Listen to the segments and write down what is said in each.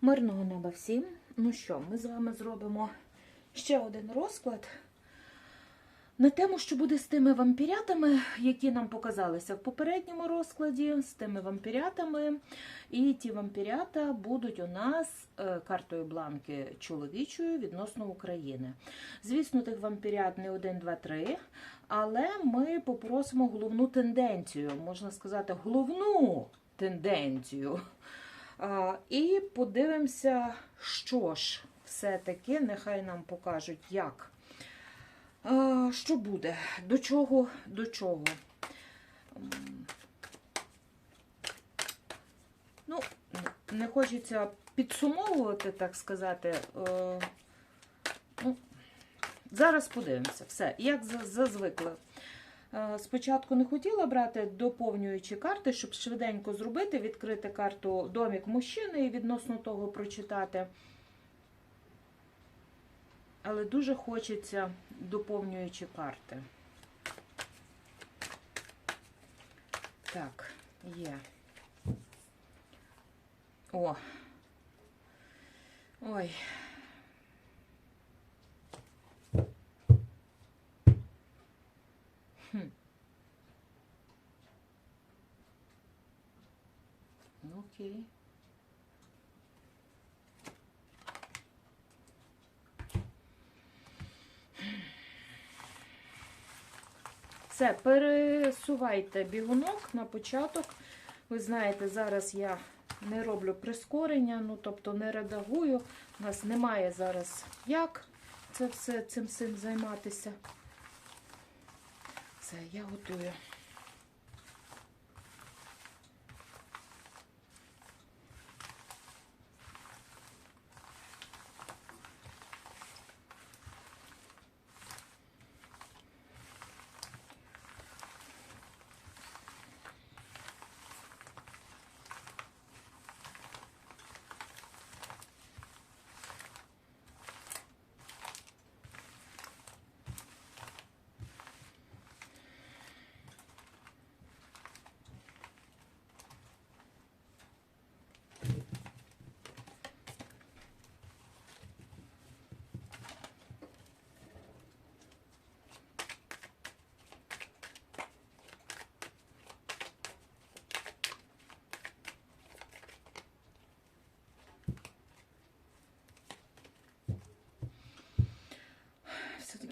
Мирного неба всім. Ну що, ми з вами зробимо ще один розклад на тему, що буде з тими вампірятами, які нам показалися в попередньому розкладі, з тими вампірятами. І ті вампірята будуть у нас е, картою бланки чоловічою відносно України. Звісно, тих вампірят не 1, 2, 3, але ми попросимо головну тенденцію, можна сказати, головну тенденцію. І подивимося, що ж все-таки, нехай нам покажуть, як. Що буде? До чого? До чого? Ну, не- хочеться підсумовувати, так сказати. Е, Ну, зараз подивимося. Все, як за- зазвикли. Е, Спочатку не хотіла брати доповнюючі карти, щоб швиденько зробити, відкрити карту домік мужчини і відносно того прочитати. Але дуже хочеться доповнюючі карти. Так, є. О. Ой. Хм. Ну, Окей. Все, пересувайте бігунок на початок. Ви знаєте, зараз я не роблю прискорення, ну тобто не редагую. У нас немає зараз як це все цим всім займатися. Все, я готую.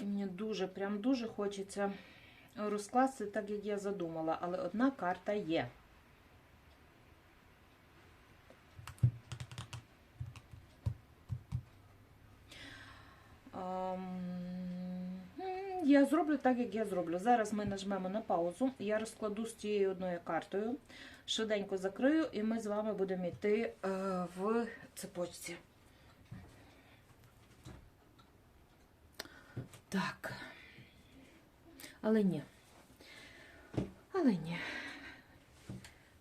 Все-таки мені дуже, прям дуже хочеться розкласти так, як я задумала, але одна карта є. Я зроблю так, як я зроблю. Зараз ми нажмемо на паузу. Я розкладу з тією одною картою, швиденько закрию, і ми з вами будемо йти е, в цепочці. Так. Але ні. Але ні.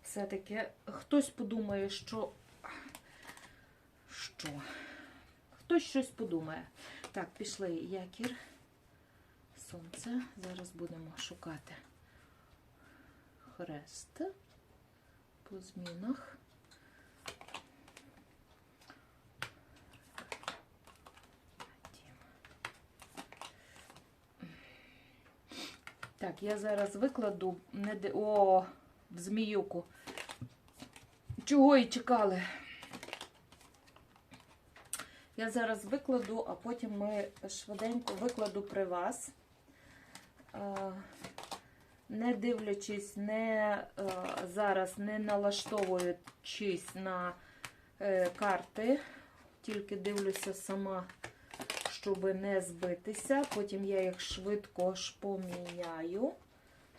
Все-таки хтось подумає, що. Що? Хтось щось подумає. Так, пішли якір. Сонце. Зараз будемо шукати хрест по змінах. Так, я зараз викладу не де... О, в зміюку. Чого і чекали? Я зараз викладу, а потім ми швиденько викладу при вас. Не дивлячись, не е, зараз не налаштовуючись на е, карти, тільки дивлюся сама, щоб не збитися. Потім я їх швидко ж поміняю.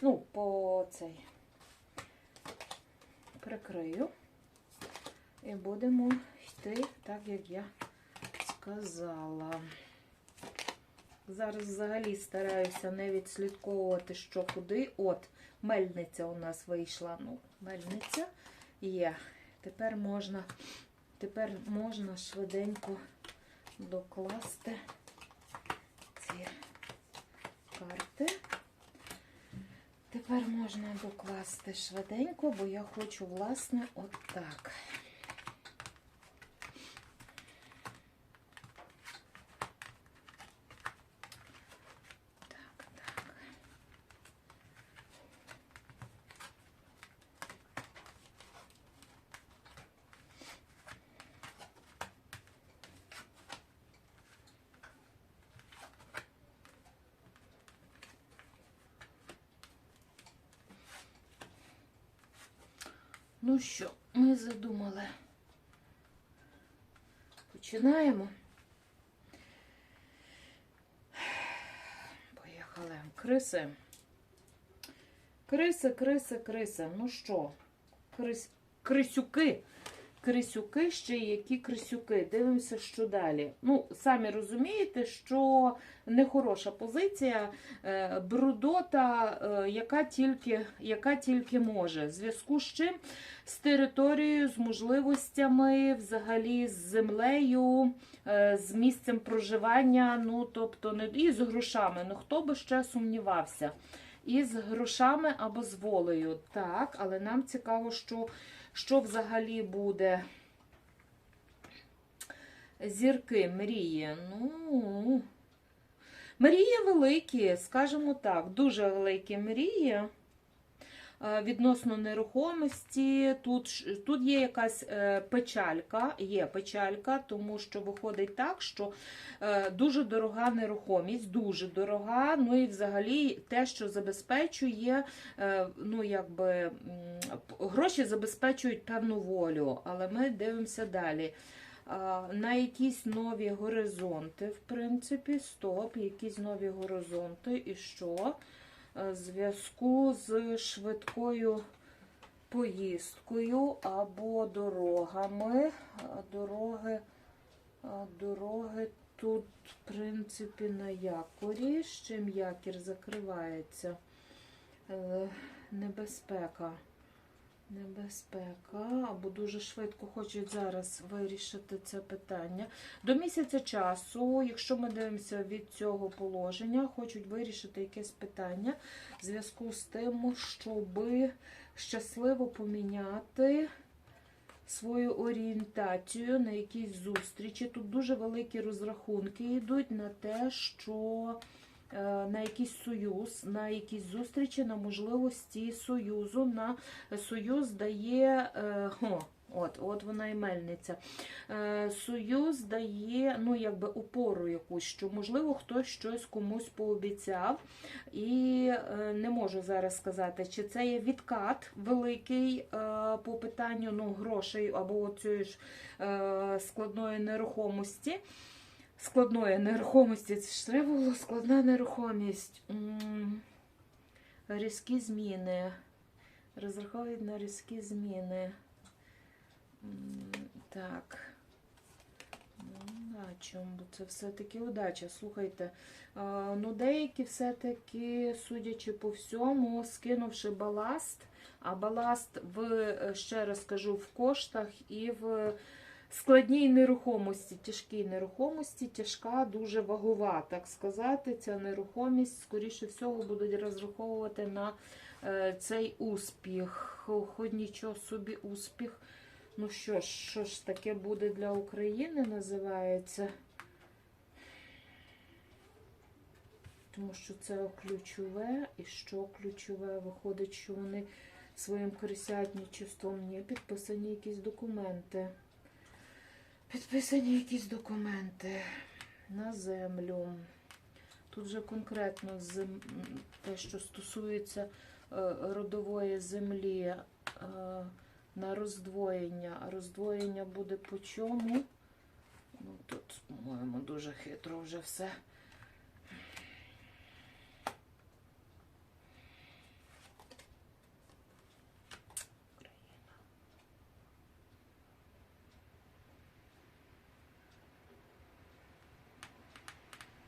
Ну, по цей прикрию. І будемо йти так, як я сказала. Зараз взагалі стараюся не відслідковувати, що куди. От, мельниця у нас вийшла. Ну, мельниця є. Тепер можна, тепер можна швиденько докласти ці карти. Тепер можна докласти швиденько, бо я хочу, власне, отак. Ну що, ми задумали. Починаємо. Поїхали. Криси. Криси, криси, криси. Ну що? Крис... Крисюки. Крисюки ще які крисюки. Дивимося, що далі. Ну, самі розумієте, що нехороша позиція, е, брудота, е, яка тільки, яка тільки може. В зв'язку з чим? З територією, з можливостями, взагалі з землею, е, з місцем проживання, ну тобто не і з грошами. Ну хто би ще сумнівався? І з грошами або з волею. Так, але нам цікаво, що, що взагалі буде. Зірки, мрії. Ну, мрії великі, скажімо так, дуже великі мрії. Е, Відносно нерухомості, тут, тут є якась е, печалька, є печалька, тому що виходить так, що е, дуже дорога нерухомість, дуже дорога. Ну і взагалі те, що забезпечує, ну якби гроші забезпечують певну волю, але ми дивимося далі. На якісь нові горизонти, в принципі, стоп, якісь нові горизонти, і що? Е, зв'язку з швидкою поїздкою або дорогами. Дороги, дороги тут, в принципі, на якорі. З чим якір закривається. Е, Небезпека. Небезпека, або дуже швидко хочуть зараз вирішити це питання. До місяця часу, якщо ми дивимося від цього положення, хочуть вирішити якесь питання в зв'язку з тим, щоб щасливо поміняти свою орієнтацію на якісь зустрічі. Тут дуже великі розрахунки йдуть на те, що на якийсь союз, на якісь зустрічі, на можливості союзу, на союз дає. е, О, От, от вона і мельниця. Е, Союз дає ну, якби опору якусь, що можливо хтось щось комусь пообіцяв. І е, не можу зараз сказати, чи це є відкат великий е, по питанню ну, грошей або цієї ж е, складної нерухомості. Складної нерухомості, це треба було складна нерухомість. Різкі зміни. Розраховують на різкі зміни. Так. Ну, удачу, бо це все-таки удача. Слухайте, ну деякі все-таки, судячи по всьому, скинувши баласт, а баласт в, е, ще раз кажу, в коштах і в складній нерухомості, тяжкій нерухомості, тяжка, дуже вагова, так сказати. Ця нерухомість, скоріше всього, будуть розраховувати на е, цей успіх. Хоч нічого собі успіх. Ну що ж, що ж таке буде для України, називається? Тому що це ключове, і що ключове виходить, що вони своїм крисятничеством не підписані якісь документи. Підписані якісь документи на землю. Тут вже конкретно те, що стосується е, родової землі. Е, на роздвоєння. А роздвоєння буде по чому? Ну, тут, по-моєму, дуже хитро вже все.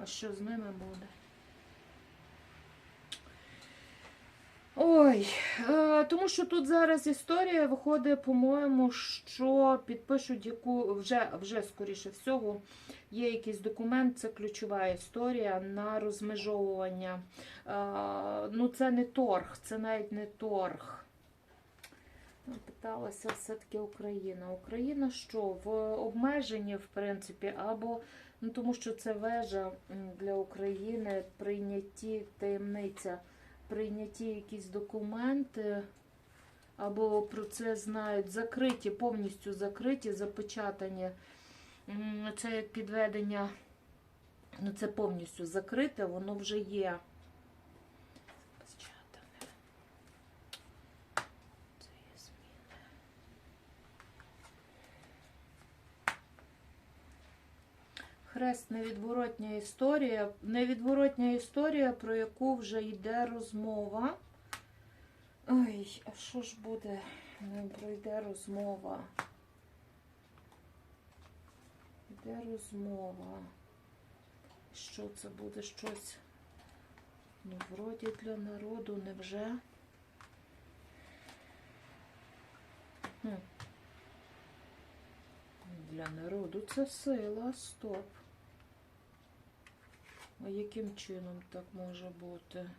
Що з ними буде? Ой, е, тому що тут зараз історія виходить, по-моєму, що підпишуть яку вже, вже скоріше всього, є якийсь документ, це ключова історія на розмежовування. Е, ну, це не торг, це навіть не торг. Питалася все-таки Україна. Україна що? В обмеженні, в принципі, або ну, тому що це вежа для України прийняті таємниця прийняті якісь документи, або про це знають, закриті, повністю закриті, запечатані. Це як підведення, ну це повністю закрите, воно вже є. Запечатане. Це є зміни. Хрест невідворотня історія. Невідворотня історія, про яку вже йде розмова. Ой, а що ж буде? Пройде розмова. Йде розмова. Що це буде щось? Ну, вроді для народу невже? Хм. Для народу це сила, стоп. А яким чином так може бути?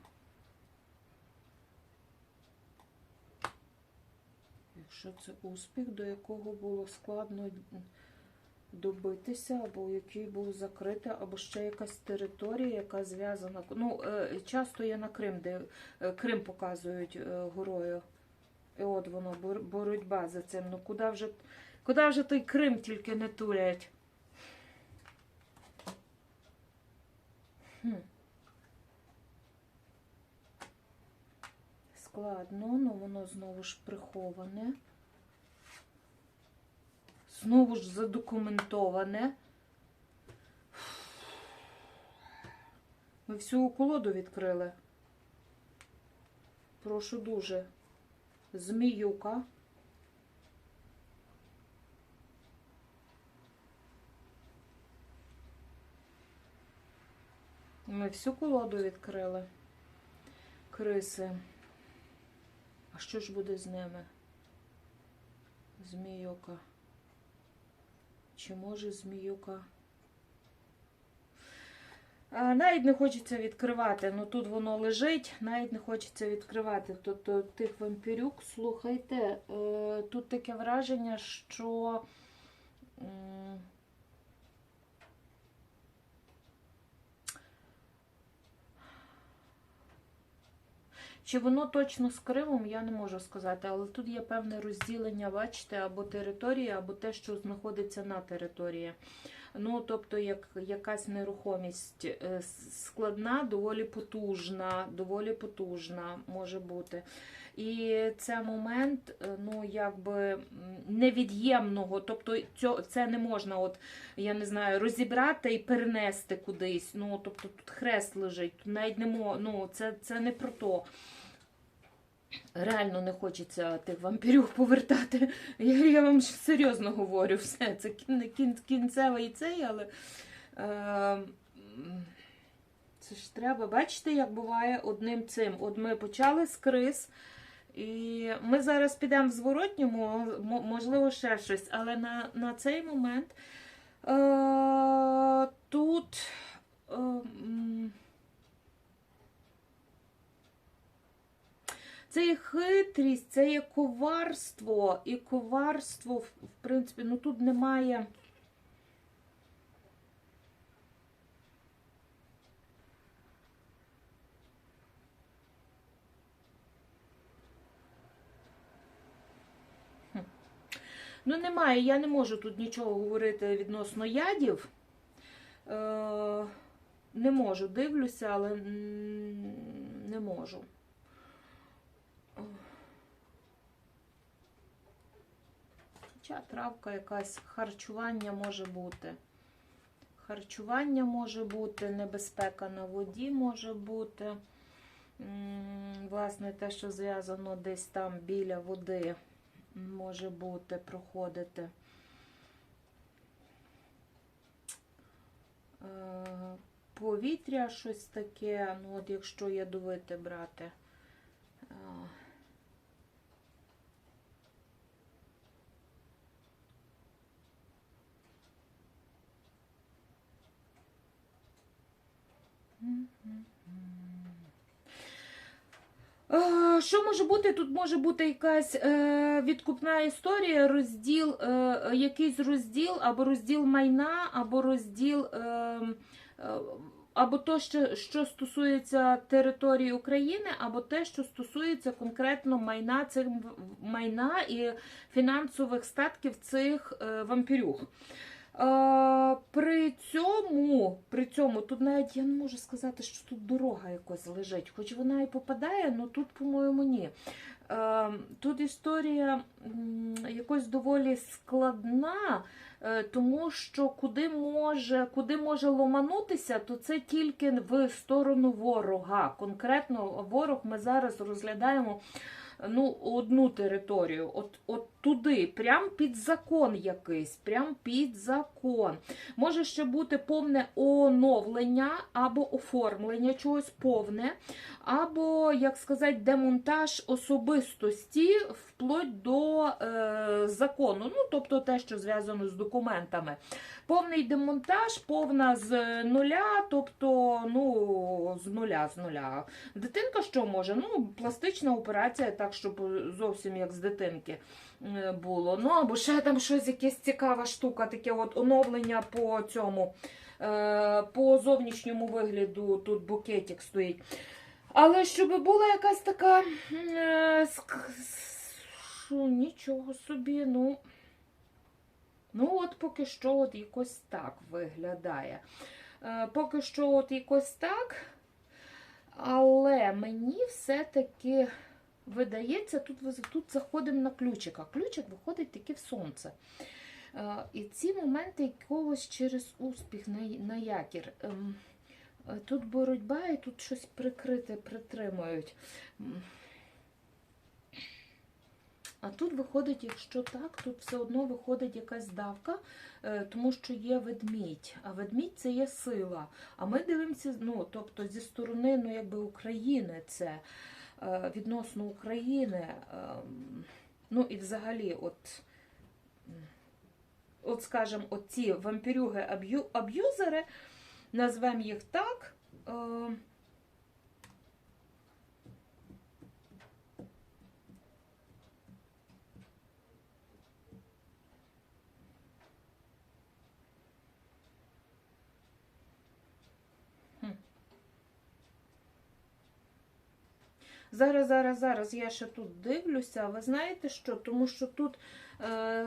Якщо це успіх, до якого було складно добитися, або який був закритий, або ще якась територія, яка зв'язана. Ну, е, часто є на Крим, де е, Крим показують е, горою. І от воно, боротьба за цим. Ну куди вже, куди вже той Крим тільки не турять? Складно, ну воно знову ж приховане. Знову ж задокументоване. Ми всю колоду відкрили. Прошу дуже. Зміюка. Ми всю колоду відкрили. Криси. А що ж буде з ними? Зміюка. Чи може зміюка? А, навіть не хочеться відкривати. Ну тут воно лежить, навіть не хочеться відкривати. Тобто тих вампірюк, слухайте, е, тут таке враження, що. Чи воно точно з Кримом, я не можу сказати, але тут є певне розділення, бачите, або території, або те, що знаходиться на території. Ну, тобто, як якась нерухомість е, складна, доволі потужна, доволі потужна може бути. І це момент, е, ну, якби невід'ємного, тобто це не можна, от, я не знаю, розібрати і перенести кудись. Ну, тобто тут хрест лежить, тут навіть не мо, ну, це, це не про то. Реально не хочеться тих вампірів повертати. Я, я вам серйозно говорю, все. Це кін, кінцевий цей, але е, це ж треба. Бачите, як буває одним цим. От ми почали з криз, і ми зараз підемо в зворотньому, можливо, ще щось. Але на, на цей момент е, тут. Е, Це є хитрість, це є коварство. І коварство, в принципі, ну тут немає. Ну, немає, я не можу тут нічого говорити відносно ядів. Е, не можу, дивлюся, але не можу. Хоча травка якась, харчування може бути. Харчування може бути, небезпека на воді може бути. Власне, те, що зв'язано десь там біля води, може бути, проходити. Е, Повітря щось таке, ну от якщо ядовите брати. Е, Е, Що може бути? Тут може бути якась е, відкупна історія, розділ, е, якийсь розділ, або розділ майна, або розділ, е, е, або то, що, що стосується території України, або те, що стосується конкретно майна цих майна і фінансових статків цих е, вампірюх. При цьому, при цьому, тут навіть я не можу сказати, що тут дорога якось лежить, хоч вона і попадає, але тут, по-моєму, ні. Тут історія якось доволі складна. Е, Тому що куди може, куди може ломанутися, то це тільки в сторону ворога. Конкретно ворог ми зараз розглядаємо ну, одну територію, от, от туди, прям під закон якийсь, прям під закон. Може ще бути повне оновлення або оформлення чогось повне, або, як сказати, демонтаж особистості вплоть до е, закону. Ну, тобто те, що зв'язано з документами. Повний демонтаж, повна з нуля, тобто, ну, з нуля, з нуля. Дитинка що може? Ну, пластична операція, так, щоб зовсім як з дитинки було. Ну, або ще там щось якась цікава штука, таке от оновлення по цьому, е, по зовнішньому вигляду, тут букетик стоїть. Але щоб була якась така. Е, нічого собі, ну. Ну, от поки що от якось так виглядає. Е, поки що от якось так. Але мені все-таки видається, тут, тут заходимо на ключик, а ключик виходить таки в сонце. Е, І ці моменти якогось через успіх на, на якір. Ем, е, Тут боротьба і тут щось прикрите, притримують. А тут виходить, якщо так, тут все одно виходить якась давка, е, тому що є ведмідь. А ведмідь це є сила. А ми дивимося, ну, тобто зі сторони ну, якби України це відносно України. ем, Ну і взагалі, от, от скажімо, оці вампірюги-аб'юзери, назвемо їх так. Зараз, зараз, зараз я ще тут дивлюся. Ви знаєте що? Тому що тут е,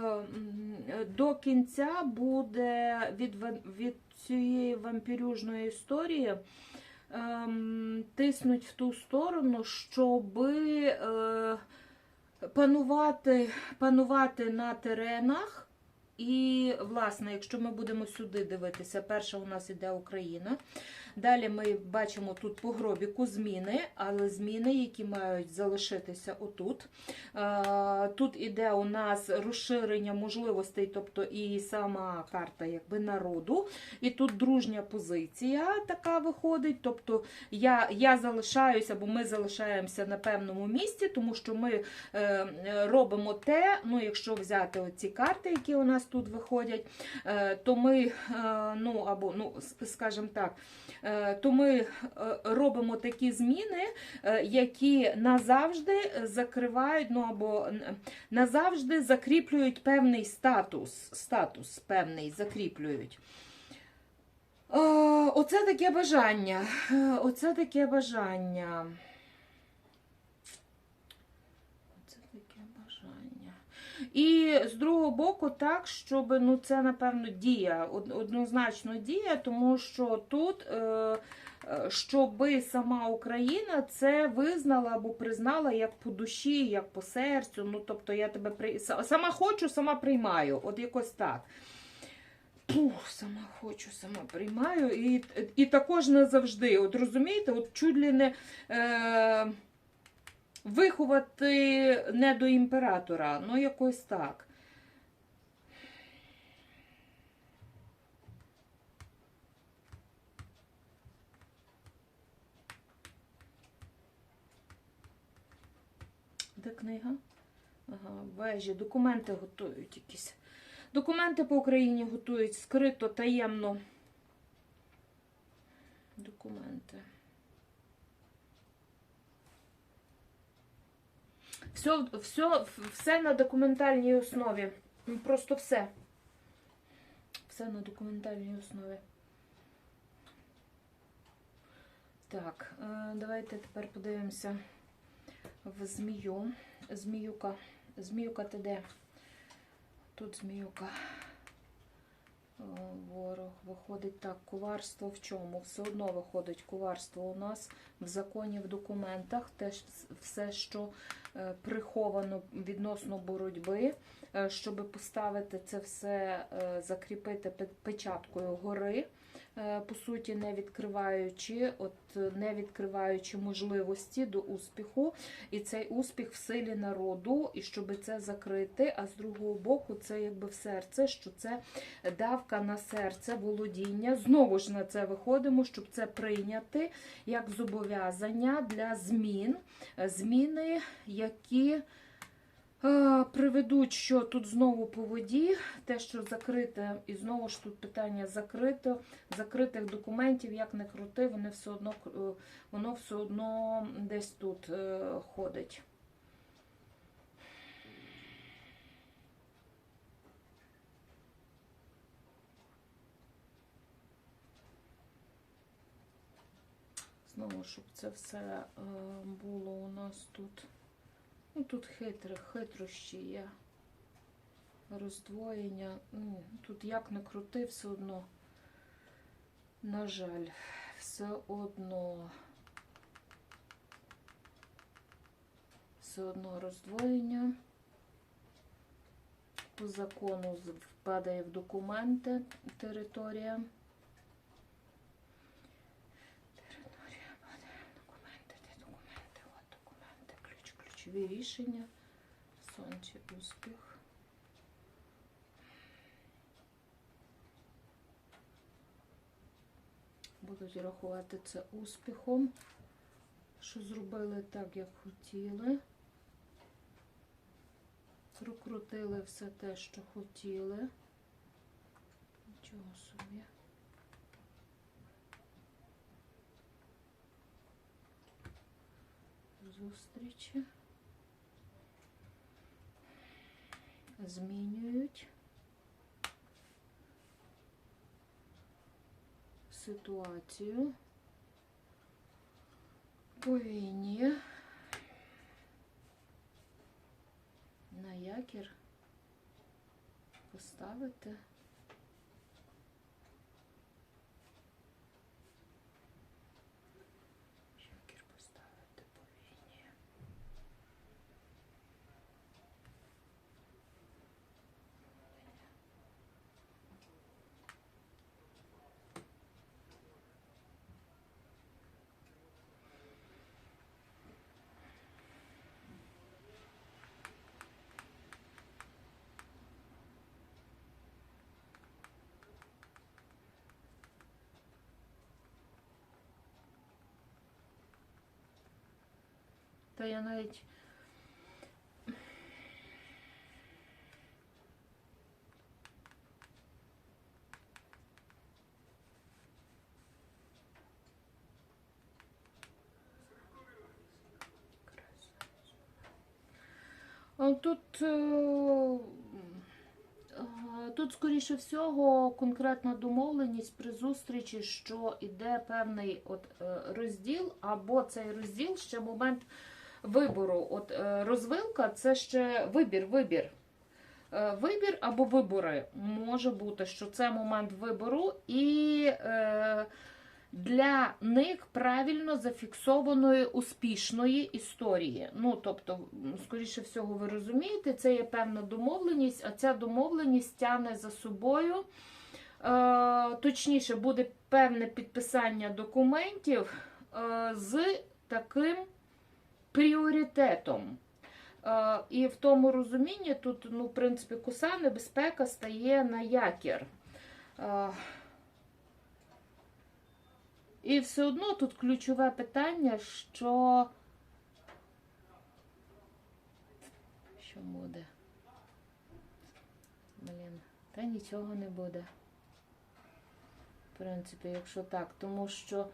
до кінця буде від, від цієї вампірюжної історії ем, тиснуть в ту сторону, щоби е, панувати, панувати на теренах. Власне, якщо ми будемо сюди дивитися, перша у нас іде Україна. Далі ми бачимо тут по гробіку зміни, але зміни, які мають залишитися отут. Е, Тут іде у нас розширення можливостей, тобто і сама карта якби народу. І тут дружня позиція така виходить. Тобто я, я залишаюся, або ми залишаємося на певному місці, тому що ми е, робимо те, ну якщо взяти оці карти, які у нас тут виходять, е, то ми, е, ну або, ну, скажімо так, е, то ми робимо такі зміни, які назавжди закривають, ну або назавжди закріплюють певний статус. Статус певний закріплюють. Оце таке бажання. Оце таке бажання. Оце таке бажання. І з другого боку, так, щоб ну, це, напевно, дія, однозначно дія, тому що тут, е, е, сама Україна це визнала або признала як по душі, як по серцю. Ну, тобто я тебе при... сама хочу, сама приймаю. От якось так. Пух, сама хочу, сама приймаю. І, і також не завжди. От розумієте, от чуть ли не. Е, виховати не до імператора, ну якось так. Де книга? Ага, вежі, документи готують якісь. Документи по Україні готують скрито, таємно. Документи. Все, все, все на документальній основі. Ну, Просто все. Все на документальній основі. Так, е, давайте тепер подивимося в змію. Зміюка. Зміюка ти де? Тут зміюка. Ворог виходить так, коварство в чому? Все одно виходить коварство у нас в законі, в документах, теж все, що е, приховано відносно боротьби, е, щоб поставити це все, е, закріпити пе- печаткою гори, е, по суті, не відкриваючи, от е, не відкриваючи можливості до успіху, і цей успіх в силі народу, і щоб це закрити. А з другого боку, це якби в серце, що це давка на серце, володіння. Знову ж на це виходимо, щоб це прийняти як зобов'язання для змін, Е, зміни, які е, приведуть, що тут знову по воді, те, що закрите, і знову ж тут питання закрито, закритих документів, як не крути, вони все одно, е, воно все одно десь тут е, ходить. Знову, щоб це все е, було у нас тут. Ну, тут хитре, хитрощі є. Роздвоєння. Ну, Тут як не крути, все одно, на жаль, все одно. Все одно роздвоєння. По закону впадає в документи. Територія падає в документи, де документи, от документи, ключ, ключові рішення, сонці, успіх. Будуть рахувати це успіхом, що зробили так, як хотіли. Прокрутили все те, що хотіли. Нічого собі. Зустрічі. Змінюють ситуацію по війні на якір поставити. Якір поставити по війні. Та я навіть. Тут, е, е, тут, скоріше всього, конкретна домовленість при зустрічі, що йде певний от, е, розділ, або цей розділ ще момент вибору. От е, розвилка це ще вибір, вибір. Е, Вибір або вибори може бути, що це момент вибору, і е, для них правильно зафіксованої успішної історії. Ну, тобто, скоріше всього, ви розумієте, це є певна домовленість, а ця домовленість тягне за собою. Точніше, буде певне підписання документів з таким пріоритетом. Е, і в тому розумінні тут, ну, в принципі, коса небезпека стає на якір. Е, і все одно тут ключове питання, що. Що буде? Блін, та нічого не буде. В принципі, якщо так, тому що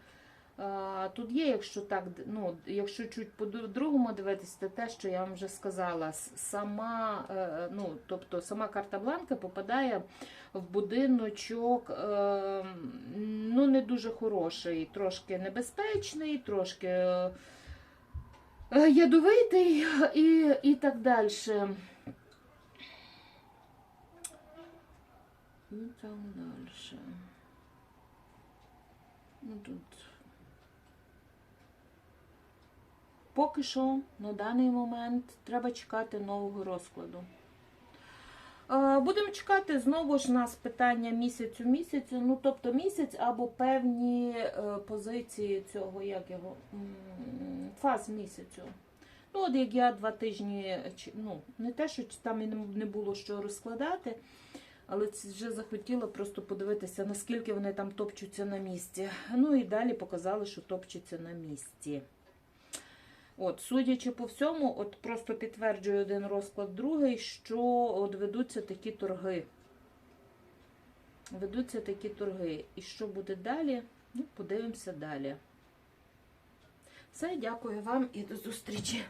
тут є, якщо так, ну, якщо чуть по-другому дивитися, це те, що я вам вже сказала, сама, е, ну, тобто сама карта Бланка попадає в будиночок, е, ну, не дуже хороший, трошки небезпечний, трошки е, ядовитий і, і так далі. І так далі. Ну тут. Поки що на даний момент треба чекати нового розкладу. Е, Будемо чекати знову ж нас питання місяцю місяцю, ну тобто місяць або певні е, позиції цього, як його, фаз місяцю. Ну, от як я два тижні, ну, не те, що там і не не було що розкладати, але вже захотіла просто подивитися, наскільки вони там топчуться на місці. Ну і далі показали, що топчуться на місці. От, судячи по всьому, от просто підтверджує один розклад другий, що от ведуться такі торги. Ведуться такі торги. І що буде далі? Ну, подивимося далі. Все, дякую вам і до зустрічі.